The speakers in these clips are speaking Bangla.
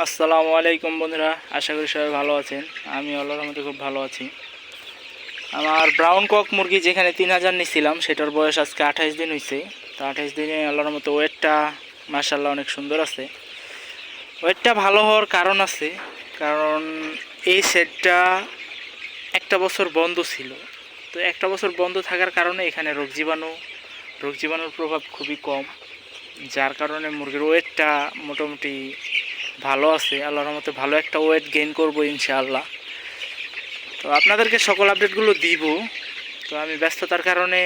আসসালামু আলাইকুম বন্ধুরা, আশা করি সবাই ভালো আছেন। আমি আল্লাহর মধ্যে খুব ভালো আছি। আমার ব্রাউন কক মুরগি যেখানে তিন হাজার নিছিলাম, সেটার বয়স আজকে আঠাইশ দিন হয়েছে তো আঠাইশ দিনে আল্লাহর মতো ওয়েটটা মার্শাল্লাহ অনেক সুন্দর আছে। ওয়েটটা ভালো হওয়ার কারণ আছে, কারণ এই সেটটা একটা বছর বন্ধ ছিল। তো একটা বছর বন্ধ থাকার কারণে এখানে রোগ জীবাণু, রোগ জীবাণুর প্রভাব খুবই কম, যার কারণে মুরগির ওয়েটটা মোটামুটি ভালো আছে, আল্লাহর মতে ভালো একটা ওয়েট গেইন করব ইনশাআল্লাহ। তো আপনাদেরকে সকল আপডেটগুলো দিব। তো আমি ব্যস্ততার কারণে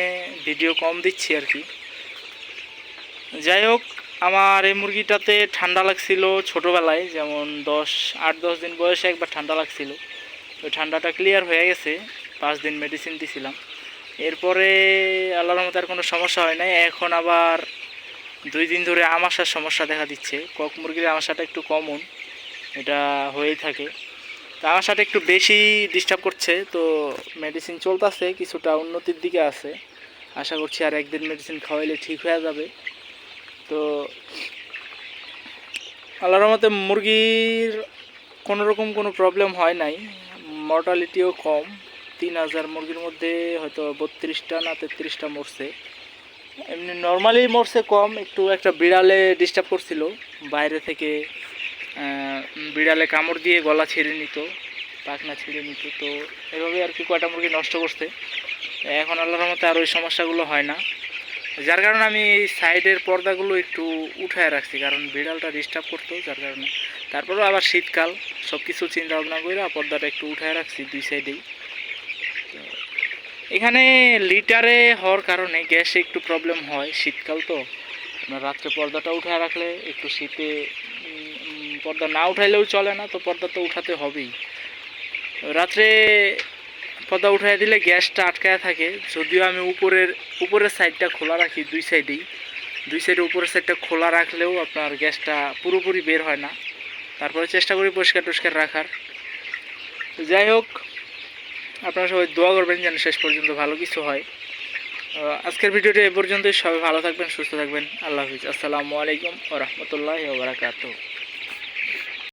ভিডিও কম দিচ্ছি আর কি। যাই হোক, আমার এই মুরগিটাতে ঠান্ডা লাগছিল ছোটোবেলায়, যেমন দশ, আট, দশ দিন বয়সে একবার ঠান্ডা লাগছিল। তো ঠান্ডাটা ক্লিয়ার হয়ে গেছে, পাঁচ দিন মেডিসিন দিছিলাম। এরপরে আল্লাহর মতো আর কোনো সমস্যা হয় নাই, এখন আবার দুই দিন ধরে আমাশার সমস্যা দেখা দিচ্ছে। কক মুরগির আমাশাটা একটু কমন, এটা হয়েই থাকে। তো আমাশাটা একটু বেশি ডিস্টার্ব করছে, তো মেডিসিন চলতেছে, কিছুটা উন্নতির দিকে আছে। আশা করছি আর একদিন মেডিসিন খাওয়াইলে ঠিক হয়ে যাবে। তো আল্লাহর মতে মুরগির কোনো রকম কোনো প্রবলেম হয় নাই। মর্টালিটিও কম, তিন হাজার মুরগির মধ্যে হয়তো বত্রিশটা না তেত্রিশটা মরছে। এমনি নর্মালি মরছে কম, একটু একটা বিড়ালে ডিস্টার্ব করছিল, বাইরে থেকে বিড়ালে কামড় দিয়ে গলা ছিঁড়ে নিত, পাখনা ছিঁড়ে নিত, তো এভাবে আর কি কয়টা মুরগি নষ্ট করছে। এখন আল্লাহর মতো আর ওই সমস্যাগুলো হয় না। যার কারণে আমি সাইডের পর্দাগুলো একটু উঠায় রাখছি, কারণ বিড়ালটা ডিস্টার্ব করতো, যার কারণে। তারপরেও আবার শীতকাল সব কিছু চিন্তা ভাবনা করে পর্দাটা একটু উঠায় রাখছি দুই সাইডেই। এখানে লিটারে হওয়ার কারণে গ্যাসে একটু প্রবলেম হয় শীতকাল তো। আপনার রাত্রে পর্দাটা উঠায় রাখলে একটু শীতে পর্দা না উঠাইলেও চলে না, তো পর্দা তো উঠাতে হবেই। রাত্রে পর্দা উঠাই দিলে গ্যাসটা আটকায় থাকে, যদিও আমি উপরের উপরের সাইডটা খোলা রাখি দুই সাইডেই দুই সাইডে উপরের সাইডটা খোলা রাখলেও আপনার গ্যাসটা পুরোপুরি বের হয় না। তারপরে চেষ্টা করি পরিষ্কার টরিষ্কার রাখার। যাই হোক আপনারা সবাই দোয়া করবেন যেন শেষ পর্যন্ত ভালো কিছু হয়। আজকের ভিডিওটি এ পর্যন্তই। সবাই ভালো থাকবেন, সুস্থ থাকবেন। আল্লাহ হাফিজ। আসসালামু আলাইকুম ও রহমতুল্লাহ